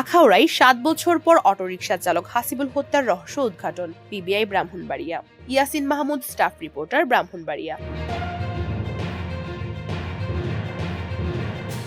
আখাউড়ায় সাত বছর পর অটোরিকশা চালক হাসিবুল হত্যার রহস্য উদ্ঘাটন। PBI Brahmanbaria. Yasin Mahmud, staff reporter Brahmanbaria.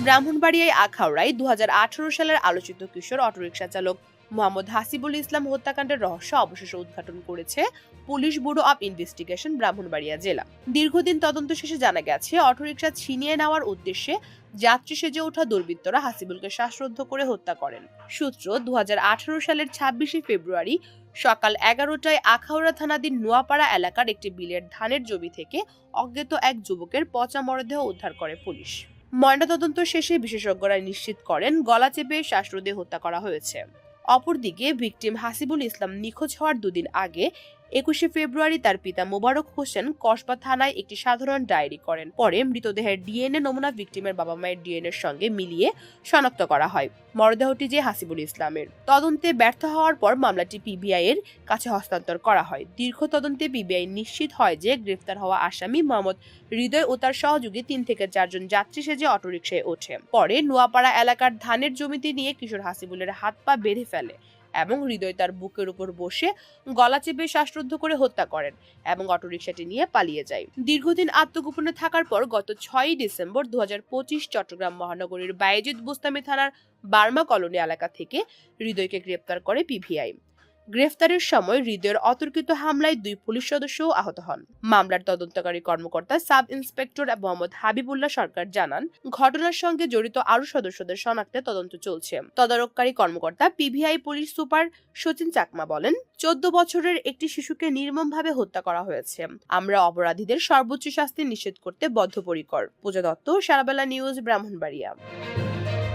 ব্রাহ্মণবাড়িয়ায় আখাউড়ায় দু হাজার আঠারো সালের আলোচিত কিশোর অটোরিকশা চালক মোহাম্মদ হাসিবুল ইসলাম হত্যাকাণ্ডের রহস্য অবশেষে উদ্ঘাটন করেছে police bureau of investigation, Brahmanbaria জেলা। দীর্ঘদিন তদন্ত শেষে জানা গেছে, অটোরিকশা ছিনিয়ে নেওয়ার উদ্দেশ্যে যাত্রী সেজে ওঠা দুর্বৃত্তরা হাসিবুলকে শ্বাসরুদ্ধ করে হত্যা করেন। সূত্র দু হাজার আঠারো সালের ছাব্বিশে ফেব্রুয়ারি সকাল এগারোটায় আখাউড়া থানাধীন নোয়াপাড়া এলাকার একটি বিলের ধানের জমি থেকে অজ্ঞাত এক যুবকের পচা মরদেহ উদ্ধার করে পুলিশ। ময়নাতদন্ত শেষে বিশেষজ্ঞরা নিশ্চিত করেন, গলা চেপে শ্বাসরোধে হত্যা করা হয়েছে। অপরদিকে ভিকটিম হাসিবুল ইসলাম নিখোঁজ হওয়ার দুদিন আগে একুশে ফেব্রুয়ারি তার পিতা মোবারক হোসেন কসবা থানায় একটি সাধারণ ডায়েরি করেন। পরে মৃতদেহের ডিএনএ নমুনা ভিকটিমের বাবা মায়ের ডিএনএর সঙ্গে মিলিয়ে শনাক্ত করা হয়। মরদেহটি যে হাসিবুল ইসলামের। তদন্তে ব্যর্থ হওয়ার পর মামলাটি পিবিআই এর কাছে হস্তান্তর করা হয়। দীর্ঘ তদন্তে পিবিআই নিশ্চিত হয় যে গ্রেফতার হওয়া আসামি মোহাম্মদ হৃদয় ও তার সহযোগী তিন থেকে চারজন যাত্রী সেজে অটোরিকশায় ওঠে। পরে নোয়াপাড়া এলাকার ধানের জমিতে নিয়ে কিশোর হাসিবুলের হাত পা বেঁধে ফেলে। এবং হৃদয় তার বুকের উপর বসে গলা চেপে শ্বাসরুদ্ধ করে হত্যা করেন এবং অটোরিকশাটি নিয়ে পালিয়ে যায়। দীর্ঘদিন আত্মগোপনে থাকার পর গত ছয়ই ডিসেম্বর দু হাজার পঁচিশ চট্টগ্রাম মহানগরীর বায়েজিদ বুস্তামি থানার বার্মা কলোনি এলাকা থেকে হৃদয়কে গ্রেপ্তার করে পিভিআই। গ্রেফতারের সময় হৃদয়ের অতর্কিত হামলায় দুই পুলিশ সদস্যও আহত হন। মামলার তদন্তকারী কর্মকর্তা সাব ইন্সপেক্টর মোহাম্মদ হাবিবুল্লাহ সরকার জানান, ঘটনার সঙ্গে জড়িত আরও সদস্যদের শনাক্তে তদন্ত চলছে। তদারককারী কর্মকর্তা PVI police super Sachin Chakma বলেন, চোদ্দ বছরের একটি শিশুকে নির্মমভাবে হত্যা করা হয়েছে। আমরা অপরাধীদের সর্বোচ্চ শাস্তি নিষেধ করতে বদ্ধপরিকর। পূজা দত্ত, সারাবেলা নিউজ, ব্রাহ্মণবাড়িয়া।